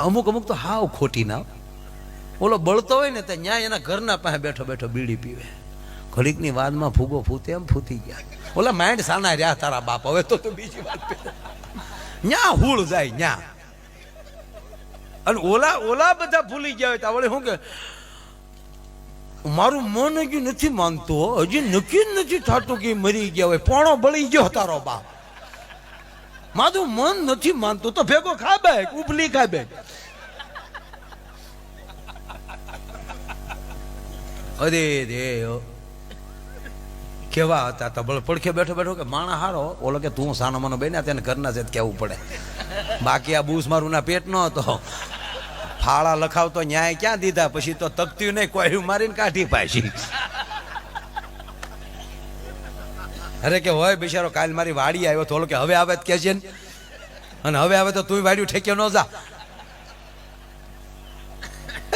અમુક અમુક તો હાવ ખોટી ના ઓલો બળતો હોય ને તો ન્યાય એના ઘરના પાસે બેઠો બેઠો બીડી પીવે. ઘડીકની વાદમાં ફૂગો ફૂતે એમ ફૂતી ગયા. ઓલા માઇન્ડ સાના રહ્યા તારા બાપ, હવે તો તું બીજી વાત. ન્યા હુળ જાય, ન્યા. અને ઓલા ઓલા બધા ભૂલી ગયા હોય તો વળી શું કે, મારું મન હજી નથી માનતું હજી નક્કી નથી થતું કે મરી ગયા હોય. પોણો બળી ગયો તારો બાપ. મારું મન નથી માનતું. તો ભેગો ખાબે ઉપલી ખાબે અરે રે કેવા હતા તબળ પડખે બેઠો બેઠો કે માણા હારો, ઓલો કે તું સાનો મનો બેને તેને ઘરના છે કેવું પડે. બાકી આ બૂસ મારું ના પેટ નો હતો. ફાળા લખાવતો ન્યાય ક્યાં દીધા? પછી તો તકતી નહીં કોઈ મારીને કાઢી પાછી. અરે કે હોય બિચારો, કાલ મારી વાડી આવ્યો થોડો કે હવે આવે કે છે ને? અને હવે આવે તો તું વાડ્યું ઠેક્યો ન જા.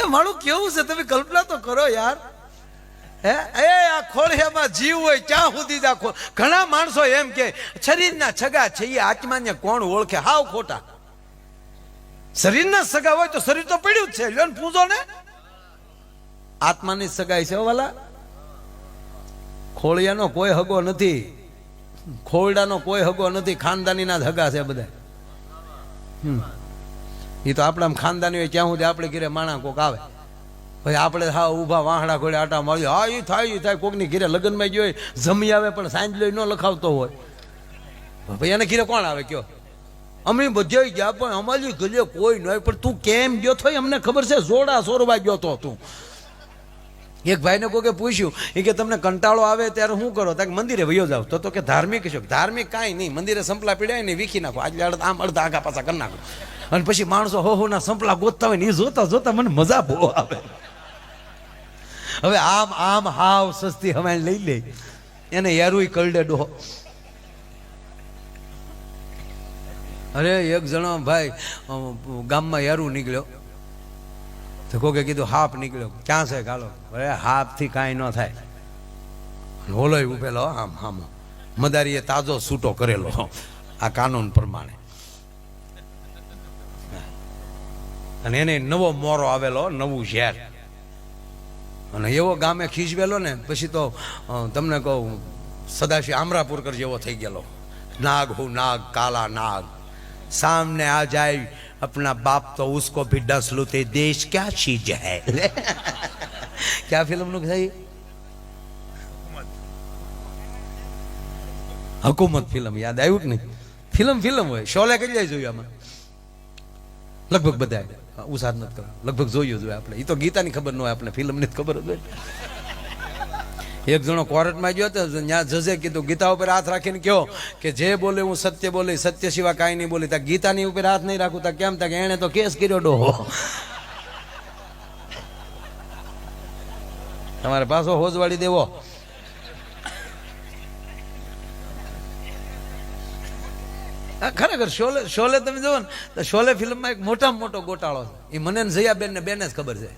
મારું કેવું છે? તમે કલ્પના તો કરો યાર. હે? એ આ ખોળિયામાં જીવ હોય ક્યાં સુધી જ આ ઘણા માણસો એમ કે, શરીરના છગા છે એ આત્માને કોણ ઓળખે? હાવ ખોટા. શરીરના સગા હોય તો શરીર તો પડ્યું જ છે. લ્યો ને પૂજો ને. આત્માની સગાઈ છે વાલા. ખોળિયાનો કોઈ હગો નથી. ખોરડાનો કોઈ હગો નથી, ખાનદાનીના જ હગા છે બધા. એ તો આપણા ખાનદાની હોય ત્યાં સુધી આપણે ઘીરે માણા કોક આવે. ભાઈ આપણે હા ઊભા વાહડા ઘોડે આટા મારી હા એ થાય એ થાય. કોકની ઘીરે લગ્નમાં હોય, જમી આવે પણ સાંજ લઈ ન લખાવતો હોય. ભાઈ એને ઘીરે કોણ આવે કયો? અમે બધા ગયા પણ અમારી ગલે કોઈ ન હોય. પણ તું કેમ ગયો? થઈ અમને ખબર છે, જોડા સોરવા ગયો તો તું. એક ભાઈને કોકે પૂછ્યું એ કે તમને કંટાળો આવે ત્યારે શું કરો? ત્યાં મંદિરે વયો જાવ તો તો કે, ધાર્મિક છો. ધાર્મિક કાંઈ નહીં, મંદિરે સંપલા પીડાય ને વીખી નાખો. આજે અડધા આમ અડધા આગા પાછા કરી નાખો. અને પછી માણસો હો હો ના સંપલા ગોતતા હોય ને એ જોતા જોતા મને મજા બહુ આવે. હવે આમ આમ હાવ સસ્તી હવાઈ લઈ લે. એને યારુય કરડે ડોહો અરે, એક જણો ભાઈ ગામમાં યારું નીકળ્યો. તો કોકે કીધું, હાપ નીકળ્યો. ક્યાં છે ગાલો અરે હાફથી કાંઈ ન થાય. ઓલોય ઉભેલો, આમ આમ મદારીએ તાજો સૂટો કરેલો આ કાનૂન પ્રમાણે. અને એને નવો મોરો આવેલો, નવું ઝેર. અને એવો ગામે ખીજવેલો ને, પછી તો તમને કહું સદાશિવ આમરાપુરકર જેવો થઈ ગયેલો. નાગ હું, નાગ, કાલા નાગ. સામને આ જાય अपना बाप तो उसको भी डस लूते देश क्या चीज है क्या फिल्म નું થાય હકુમત ફિલ્મ યાદ આવ્યું કે નહીં ફિલ્મ ફિલ્મ હોય શોલે કઈ જાય જોયું આમાં લગભગ બધા ઉસાદ નથી કરવા લગભગ જોયું જોઈએ આપણે એ તો ગીતાની ખબર ન હોય આપણે ફિલ્મની જ ખબર જ હોય એક જણો કોર્ટમાં ગયો હતો ત્યાં જજે કીધું, ગીતા ઉપર હાથ રાખીને કહો કે જે બોલે હું સત્ય બોલી, સત્ય સિવાય કાંઈ નહીં બોલી. ત્યાં ગીતાની ઉપર હાથ નહીં રાખું ત્યાં કેમ? ત્યાં એણે તો કેસ કર્યો ડોહો. તમારે પાછો હોજવાડી દેવો. ખરેખર શોલે શોલે તમે જુઓ ને, તો શોલે ફિલ્મમાં એક મોટામાં મોટો ગોટાળો છે. એ મને જયાબેન ને બેને જ ખબર છે.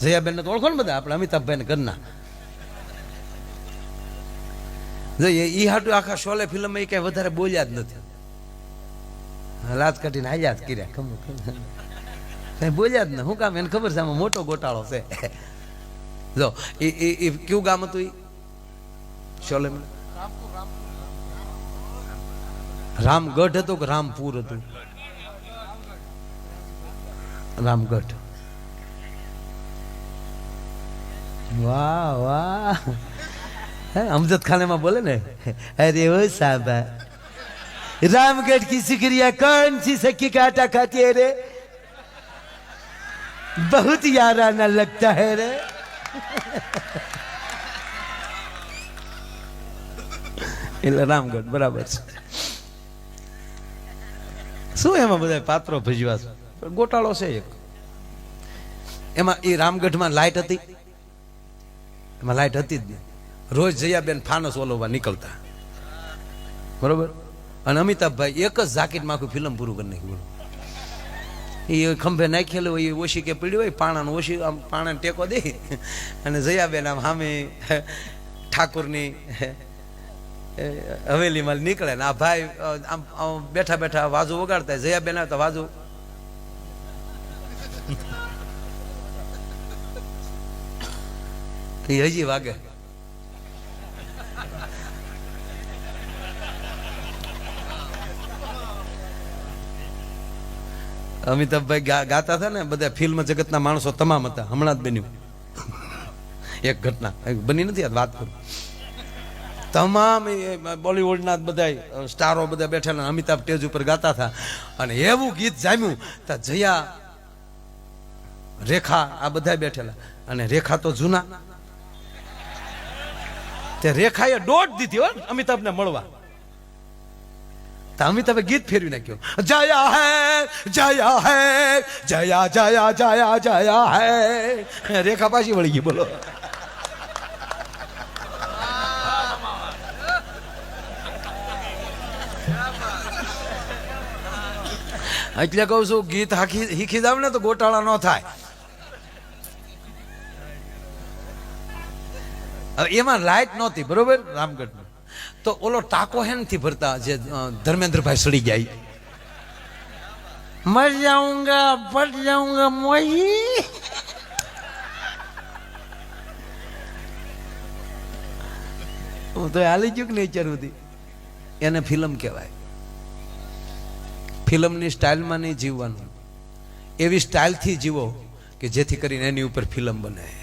જયાબેન ને તો ઓળખો ને બધા, આપણે અમિતાભભાઈ ઘરના. જો એ હાટું આખા શોલે ફિલ્મ એ કઈ વધારે બોલ્યા જ નથી. લાત કાઢીને હાલ્યા જ કર્યા, ખબર કઈ બોલ્યા જ ને હું કામ એને ખબર છે, આમાં મોટો ગોટાળો છે. જો એ એ કયું ગામ હતું એ શોલે રામગઢ હતું કે રામપુર હતું? રામગઢ. વાહ વાહ. અમજદ ખાનેમાં બોલે ને અરે ઓ સાબા રામગઢ કી સિકરિયા કોણ સી સખી કાટા ખાતી રે बहुत याराना लगता है रे એટલે રામગઢ બરાબર છે શું એમાં બધા પાત્રો ભજવા છે? ગોટાળો છે એક. એમાં એ રામગઢમાં લાઇટ હતી? એમાં લાઇટ હતી જ નહીં. રોજ જયાબેન ફાનસ ઓલવવા નીકળતા. બરોબર? અને અમિતાભભાઈ એક જ જાકીટમાં આખું ફિલ્મ પૂરું કરી નાખ્યું. બોલો. એ ખંભે નાખેલું હોય, એ ઓછી કે પીડી હોય, પાણાને ઓછી આમ પાણાને ટેકો દે. અને જયાબેન આમ સામે ઠાકુરની હવેલીમાં નીકળે ને આ ભાઈ આમ બેઠા બેઠા વાજુ વગાડતા જયાબેન આવતા વાજુ. હજી વાગે. અમિતાભભાઈ ગાતા હતા ને, બધા ફિલ્મ જગતના માણસો તમામ હતા. હમણાં જ બન્યું. એક ઘટના. બની નથી વાત કરું. તમામ બોલિવૂડના બધા સ્ટારો બધા બેઠેલા અમિતાભ ટેજ ઉપર ગાતા હતા. અને એવું ગીત જામ્યું તો જયા, રેખા આ બધા બેઠેલા. અને રેખા તો જૂના. તે રેખાએ દોઢ દીધી હો, અમિતાભને મળવા. તો તમે ગીત ફેરવી નાખ્યો. જયા હે જયા હે, જયા જયા જયા જયા હે. રેખા પાછી વળી ગઈ, બોલો. એટલે કહું છું, ગીત હાખી શીખી જાવ ને તો ગોટાળા ન થાય. એમાં લાઈટ નહોતી, બરોબર? રામગઢમાં. તો ઓલો ટાકો હે નથી ભરતા જે ધર્મેન્દ્રભાઈ સડી જાય. મર જાઉંગા પટ જાઉંગા, મોહી. હું તો હાલી ગયું કે નહીં સુધી? એને ફિલ્મ કહેવાય. ફિલ્મની સ્ટાઇલમાં નહીં જીવવાનું. એવી સ્ટાઇલથી જીવો કે જેથી કરીને એની ઉપર ફિલ્મ બને.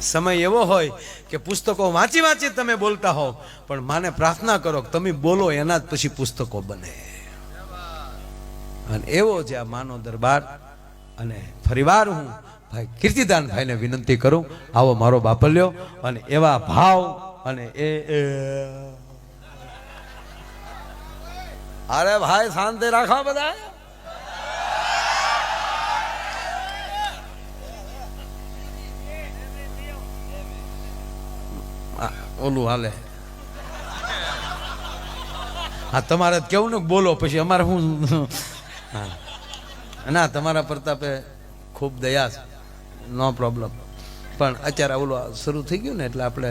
સમય એવો હોય કે પુસ્તકો વાંચી વાંચી તમે બોલતા હો પણ માને પ્રાર્થના કરો કે તમે બોલો એના જ પછી પુસ્તકો બને. અને એવો છે આ માનો દરબાર. અને ફરીવાર હું ભાઈ કીર્તિદાન ભાઈને વિનંતી કરું, આવો મારો બાપલ્યો અને એવા ભાવ, અને એ એ. અરે ભાઈ, શાંતિ રાખો બધા આ, ઓલું હાલે. હા, તમારે કેવું ને બોલો, પછી અમારે હું ના, તમારા પ્રતાપે ખૂબ દયા છે. નો પ્રોબ્લેમ પણ અત્યારે ઓલું શરૂ થઈ ગયું ને, એટલે આપણે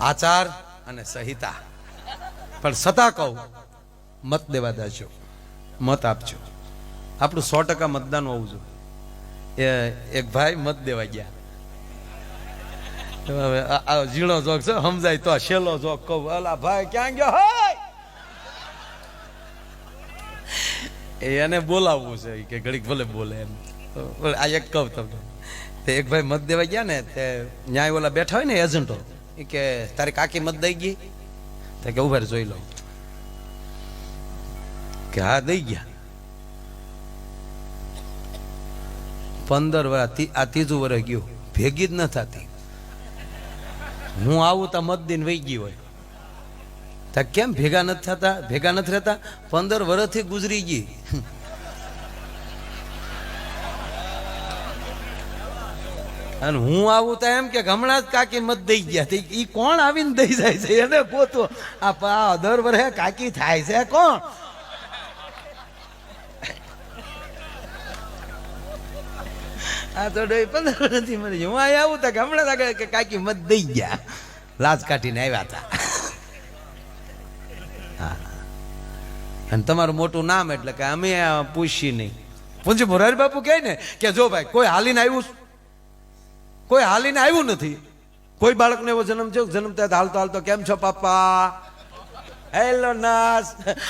આચાર અને સંહિતા. પણ છતાં કહું, મત દેવા દેજો મત આપજો. આપણું સો ટકા મતદાન હોવું જોઈએ. એ એક ભાઈ મત દેવા ગયા. ઝીણો જોક છે, સમજાય તો છેલ્લો જોક કહું. અલા ભાઈ, ક્યાં ગયો? હોય! એને બોલાવવું છે કે ઘડીક ભલે બોલે એમ. આ એક કહું તમને. તે એક ભાઈ મત દેવા ગયા ને, તે ન્યાય ઓલા બેઠા હોય ને એજન્ટો એ કે, તારી કાકી મત દઈ ગઈ? તો કે, ઊભા જોઈ લઉં. કે, હા, દઈ ગયા. પંદર વર્ષ આ ત્રીજું વર્ષ ગયું. ભેગી જ ન થતી. હું આવું તો મતદિન વહી ગઈ હોય. તો કેમ ભેગા નથી થતા? ભેગા નથી રહેતા? પંદર વર્ષથી ગુજરી ગઈ. અને હું આવું તો એમ કે હમણાં જ કાકી મત દઈ ગયા. એ કોણ આવીને દઈ જાય છે? એને પોતું આ દર વર્ષે કાકી થાય છે. કોણ? આ તો ડોઈ પંદર વર્ષથી મળી. હું અહીં આવું તો હમણાં આગળ કે કાકી મત દઈ ગયા. લાજ કાઢીને આવ્યા હતા. અને તમારું મોટું નામ એટલે કે અમે પૂછી નહીં. પૂછી મોરારી બાપુ કહે ને કે જો ભાઈ, કોઈ હાલીને આવ્યું કોઈ હાલીને આવ્યું નથી? કોઈ બાળકને એવો જન્મ છે જન્મ થયા હાલતો હાલતો કેમ છો પાપા? હેલો નાસ.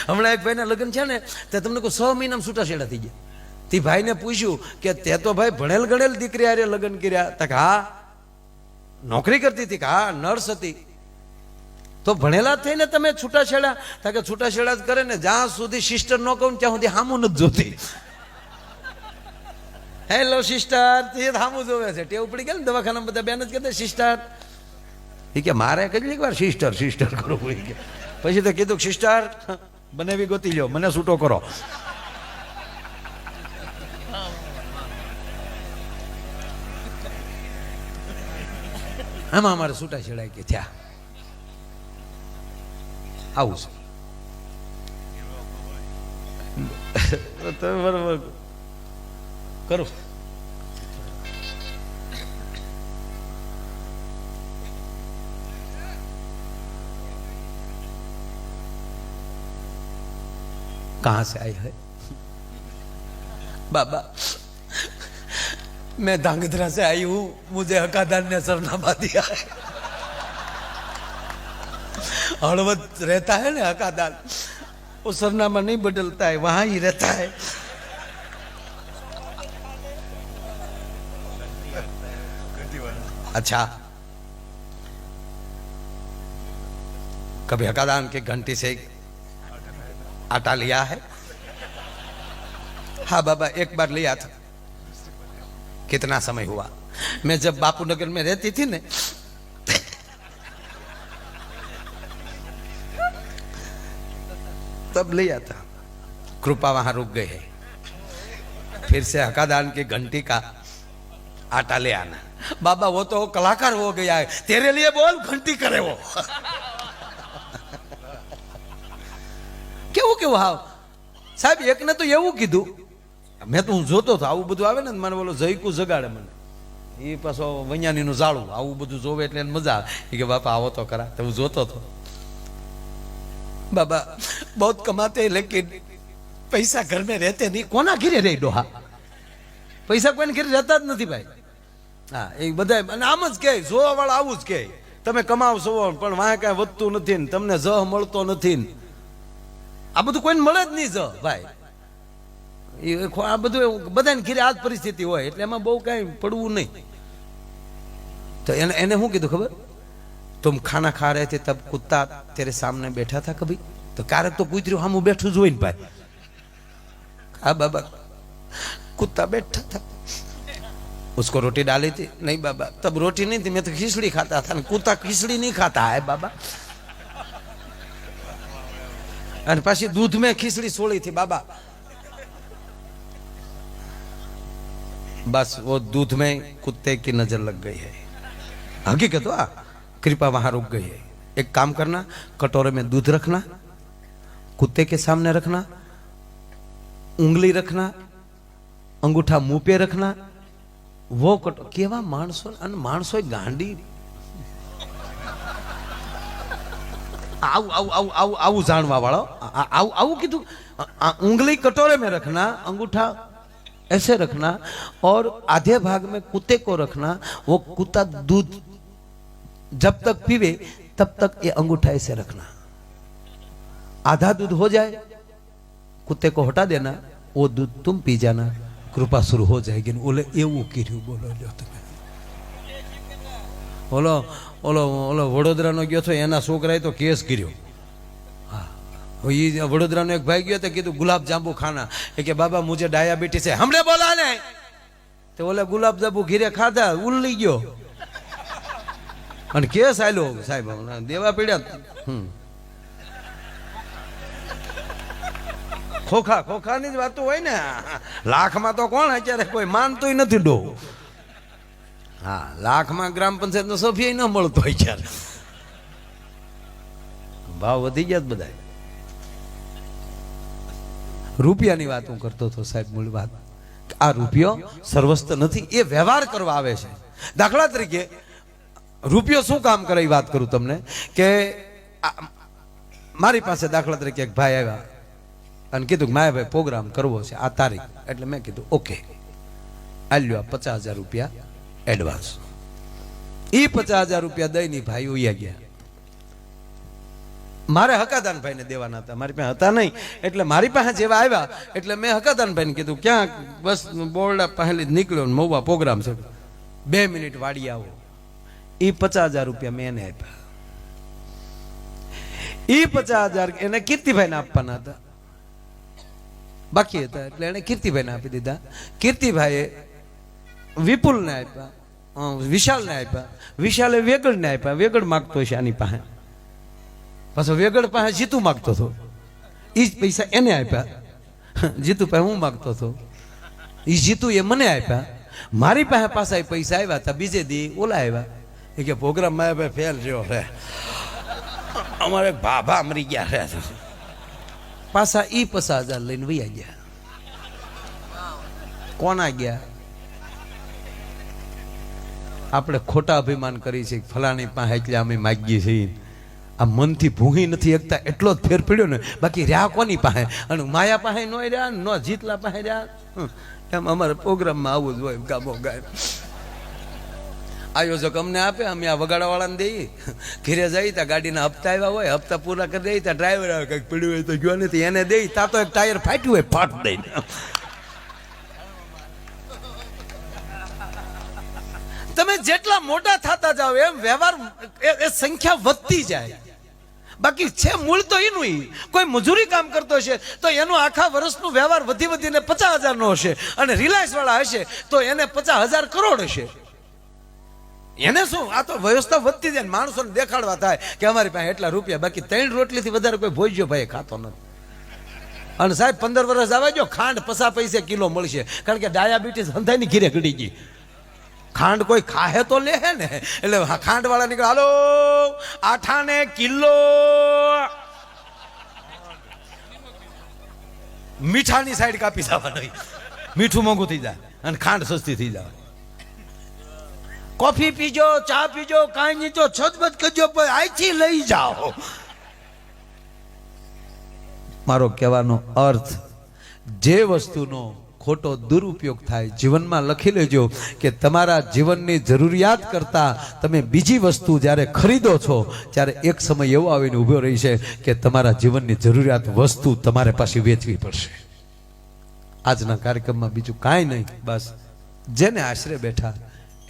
હમણાં એક ભાઈના લગ્ન છે ને, તે તમને કોઈ છ મહિનામાં છૂટાછેડા થઈ ગયા. તે ભાઈને પૂછ્યું કે તે તો ભાઈ ભણેલ ગણેલ દીકરી આરે લગ્ન કર્યા. તક હા, નોકરી કરતી હતી કે હા, નર્સ હતી. તો ભણેલા થઈને તમે છૂટાછેડા? તા કે છૂટાછેડા જ કરે ને જ્યાં સુધી સિસ્ટર ન કહું ત્યાં સુધી હામું નથી જોતી. હેલો સિસ્ટર તે હામું જોવે છે. ટેવ પડી ગયા ને દવાખાનામાં બધા બેન જ કહેતા સિસ્ટર એ કે, મારે કેટલીક વાર સિસ્ટર સિસ્ટર કરવું પછી તો કીધું સિસ્ટર બનેવી ગોતી લ્યો, મને છૂટો કરો. આમાં અમારે છૂટા છેડાય કે થયા આવું છે તમે બરોબર કરો कहाँ से आई है बाबा मैं धांगध्रा से आई हूँ, मुझे हकादान ने सरनामा दिया है। हड़वत रहता है ना हकादान वो सरनामा नहीं बदलता है, वहाँ ही रहता है। अच्छा। कभी हकादान के घंटी से आटा लिया है? हाँ बाबा, एक बार लिया था। कितना समय हुआ मैं जब बापू नगर में रहती थी ने तब लिया था कृपा वहां रुक गए है फिर से हकादान की घंटी का आटा ले आना बाबा वो तो कलाकार हो गया है तेरे लिए बोल घंटी करे वो કેવું કેવું હાવ સાહેબ એકને તો એવું કીધું મેં તો હું જોતો હતો, આવું બધું આવે ને, મને બોલો, જયકું જગાડે મને. એ પાછો વૈયાનીનું જાળું આવું બધું જોવે એટલે મજા આવે. કે, બાપા, આવો તો ખરા. તો હું જોતો હતો. બાબા બહુ કમાતે લેકિન પૈસા ઘર મેં રહેતે નહીં. કોના ઘીરે રહી ડોહા? પૈસા કોઈને ઘીરે રહેતા જ નથી ભાઈ. હા, એ બધા અને આમ જ કહે જોવા વાળા આવું જ કહે તમે કમાવશો, પણ વાંહે કાંઈ વધતું નથી ને, તમને જહ મળતો નથી ને. આ બધું કોઈને મળે જ નહીં જ ભાઈ. એ ખો- આ બધું એવું બધાને ઘીરે આ જ પરિસ્થિતિ હોય એટલે એમાં બહુ કાંઈ પડવું નહીં તો એને એને શું કીધું ખબર तुम खाना खा रहे थे तब कुत्ता तेरे सामने बैठा था कभी तो कारक तो पूछ रही हम बैठू जो इन भाई हाँ बाबा कुत्ता बैठा था उसको रोटी डाली थी नहीं बाबा तब रोटी नहीं थी मैं तो खिचड़ी खाता था कुत्ता खिचड़ी नहीं खाता है बाबा અને પાછી દૂધ મેં ખીચડી સોળી थी बाबा बस वो दूध में कुत्ते की नजर लग गई है हकीकत हुआ कृपा वहां रुक गई है एक काम करना कटोरे में दूध रखना कुत्ते के सामने रखना उंगली रखना अंगूठा मुंह पे रखना वो કટો કેવા માણસો અને માણસો ગાંડી આવું આવું આવું આવું આવું જાણવા વાળો આ- આવું આવું કીધું આ- આ उंगली कटोरे में रखना अंगूठा ऐसे रखना और आधे भाग में कुत्ते को रखना वो कुत्ता दूध जब तक पीवे तब तक ये अंगूठा ऐसे रखना आधा दूध हो जाए कुत्ते को हटा देना वो दूध तुम पी जाना कृपा शुरू हो जाएगी ને ઓલે એવું કર્યું બોલો લ્યો તમે ઓલો ઓલો ઓલો વડોદરાનો ગયો છો એના છોકરાએ તો કેસ કર્યો હા એ વડોદરાનો એક ભાઈ ગયો તો કીધું, ગુલાબ જાંબુ ખાના. એ કે, બાબા, મુજે ડાયાબિટીસ છે હમણે બોલા ને. તો ઓલે ગુલાબ જાંબુ ઘીરે ખાધા ઉલ્લી ગયો. અને કે આયલો, સાહેબ દેવા પીડ્યા હમ. ખોખા, ખોખાની જ વાતો હોય ને. લાખમાં તો કોણ અત્યારે કોઈ માનતોય નથી ડો. હા, લાખમાં ગ્રામ પંચાયતનો સભ્ય ન મળતો અત્યારે. ભાવ વધી ગયા બધા રૂપિયાની વાત હું કરતો હતો સાહેબ મૂળ વાત. આ રૂપિયો સર્વસ્ત નથી, એ વ્યવહાર કરવા આવે છે. દાખલા તરીકે, રૂપિયો શું કામ કરે એ વાત કરું તમને? કે મારી પાસે દાખલા તરીકે એક ભાઈ આવ્યા અને કીધું કે માયા ભાઈ પ્રોગ્રામ કરવો છે આ તારીખ. એટલે મેં કીધું, ઓકે. આલ્યો આ પચાસ હજાર રૂપિયા એડવાન્સ એ પચાસ હજાર રૂપિયા દઈને ભાઈ ઉયા ગયા. મારે હકાદાનભાઈને દેવાના હતા. મારી પાસે હતા નહીં. એટલે મારી પાસે જેવા આવ્યા, એટલે મેં હકાદાનભાઈને કીધું ક્યાં બસ બોરડા પહેલી જ નીકળ્યો ને મહુવા પ્રોગ્રામ છે. બે મિનિટ વાડી આવો. એ પચાસ હજાર રૂપિયા મેં એને આપ્યા. એ પચાસ હજાર એને કીર્તિભાઈને આપવાના હતા. બાકી હતા, એટલે એને કીર્તિભાઈને આપી દીધા. કીર્તિભાઈએ વિપુલને આપ્યા વિશાલને આપ્યા. વિશાલે વેગડને આપ્યા. વેગડ માગતો છે આની પાસે. પાછો વેગડ પાસે જીતુ માગતો હતો. એ જ પૈસા એને આપ્યા. જીતુ પાસે હું માગતો હતો? એ જીતુ એ મને આપ્યા. મારી પાસે પાછા એ પૈસા આવ્યા હતા, બીજે દી ઓલા આવ્યા. એ કે પ્રોગ્રામ મારા ભાઈ ફેલ રહ્યો રે અમારે ભાભા મરી ગયા રે પાછા ઈ પચાસ હજાર લઈને વૈયા ગયા. કોના ગયા? આપણે ખોટા અભિમાન કરી છે ફલાણી પાસે એટલે અમે માગીએ છીએ. આ મનથી ભૂંગી નથી એકતા એટલો જ ફેર પડ્યો ને, બાકી રહ્યા કોની પાસે? અને માયા પાસે ન રહ્યા, નો જીતલા પાસે રહ્યા? એમ અમારે પ્રોગ્રામમાં આવું જ હોય, ગામો ગાય. આયોજક અમને આપે, અમે આ વગાડવાવાળાને દઈએ. ઘેરે જઈ ત્યાં ગાડીના હપ્તા આવ્યા હોય, હપ્તા પૂરા કરી દઈએ, ત્યાં ડ્રાઈવર આવે, કંઈક પડ્યું હોય તો ગયો નથી, એને દઈ ત્યાં તો એક ટાયર ફાટ્યું હોય, ફાટ દઈને. તમે જેટલા મોટા થતા જાઓ, એમ વ્યવહાર એ સંખ્યા વધતી જાય. બાકી છે મૂળ તો એનું. કોઈ મજૂરી કામ કરતો હશે, તો એનો આખા વર્ષનું વ્યવહાર વધી વધીને પચાસ હજારનો હશે અને રિલાયન્સ વાળા હશે, તો એને પચાસ હજાર કરોડ હશે. એને શું? આ તો વ્યવસ્થા વધતી જાય માણસોને દેખાડવા થાય કે અમારી પાસે એટલા રૂપિયા, બાકી ત્રણ રોટલીથી વધારે કોઈ ભોજ્યો ભાઈ ખાતો નથી. અને સાહેબ, પંદર વર્ષ આવે જો ખાંડ, પસા, પૈસે કિલો મળશે. કારણ કે ડાયાબિટીસ હંધાની ઘીરે ઘડી ગઈ. ખાંડ કોઈ ખાહે તો લે હે ને? એટલે ખાંડ વાળા નીકળે, હાલો, આઠાને કિલો. મીઠાની સાઈડ કાપી જવાની. મીઠું મોંઘું થઈ જાય અને ખાંડ સસ્તી થઈ જાય. કોફી પીજો, ચા પીજો, કાંઈ નહીં તો છતબત કરજો, પણ લઈ જાઓ. મારો કહેવાનો અર્થ, જે વસ્તુનો ખોટો દુરુપયોગ થાય. જીવનમાં લખી લેજો કે તમારા જીવનની જરૂરિયાત કરતા તમે બીજી વસ્તુ જ્યારે ખરીદો છો, ત્યારે એક સમય એવો આવીને ઊભો રહી છે કે તમારા જીવનની જરૂરિયાત વસ્તુ તમારે પાછી વેચવી પડશે. આજના કાર્યક્રમમાં બીજું કાંઈ નહીં, બસ જેને આશરે બેઠા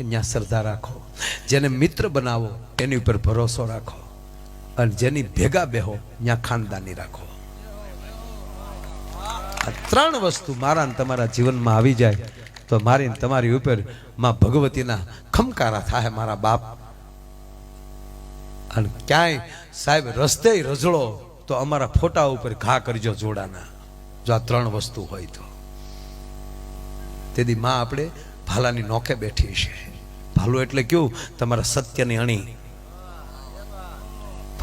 ત્યાં શ્રદ્ધા રાખો. જેને મિત્ર બનાવો, એની ઉપર ભરોસો રાખો. અને જેની ભેગા બેહો, ત્યાં ખાનદાની રાખો. આ ત્રણ વસ્તુ મારા ને તમારા જીવનમાં આવી જાય, તો મારી ને તમારી ઉપરમાં ભગવતીના ખમકારા થાય મારા બાપ. અને ક્યાંય સાહેબ રસ્તે રઝળો તો અમારા ફોટા ઉપર ઘા કરજો જોડાના. જો આ ત્રણ વસ્તુ હોય તો. તેથી માં આપણે ભાલાની નોખે બેઠી છે. ભાલું એટલે કયું તમારા સત્યની અણી.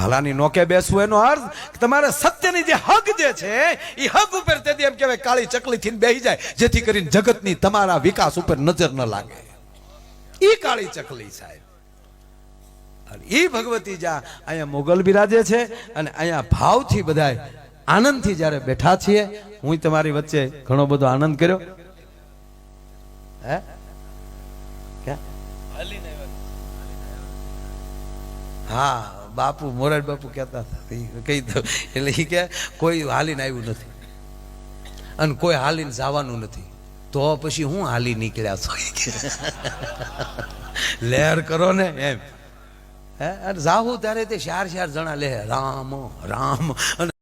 ભલાની નોકે બેસવું એનો અર્થ કે તમારે સત્યની જે હક જે છે એ હક ઉપર તેથી એમ કહેવાય કાળી ચકલી થઈને બેહી જાય જેથી કરીને જગતની તમારા વિકાસ ઉપર નજર ન લાગે. એ કાળી ચકલી સાહેબ. અને એ ભગવતી જ્યાં અહીંયા મોગલ બિરાજે છે અને અહીંયા ભાવથી બધાય આનંદથી જ્યારે બેઠા છીએ હું તમારી વચ્ચે ઘણો બધો આનંદ કર્યો. હે? હા. બાપુ, મોરારી બાપુ કહેતા હતા. કહી દઉં એટલે એ કે, કોઈ હાલીને આવ્યું નથી. અને કોઈ હાલીને જવાનું નથી. તો પછી હું હાલી નીકળ્યા છો? લહેર કરો ને એમ. હે? અને જાવું ત્યારે તે ચાર ચાર જણા લે, રામ રામ. અને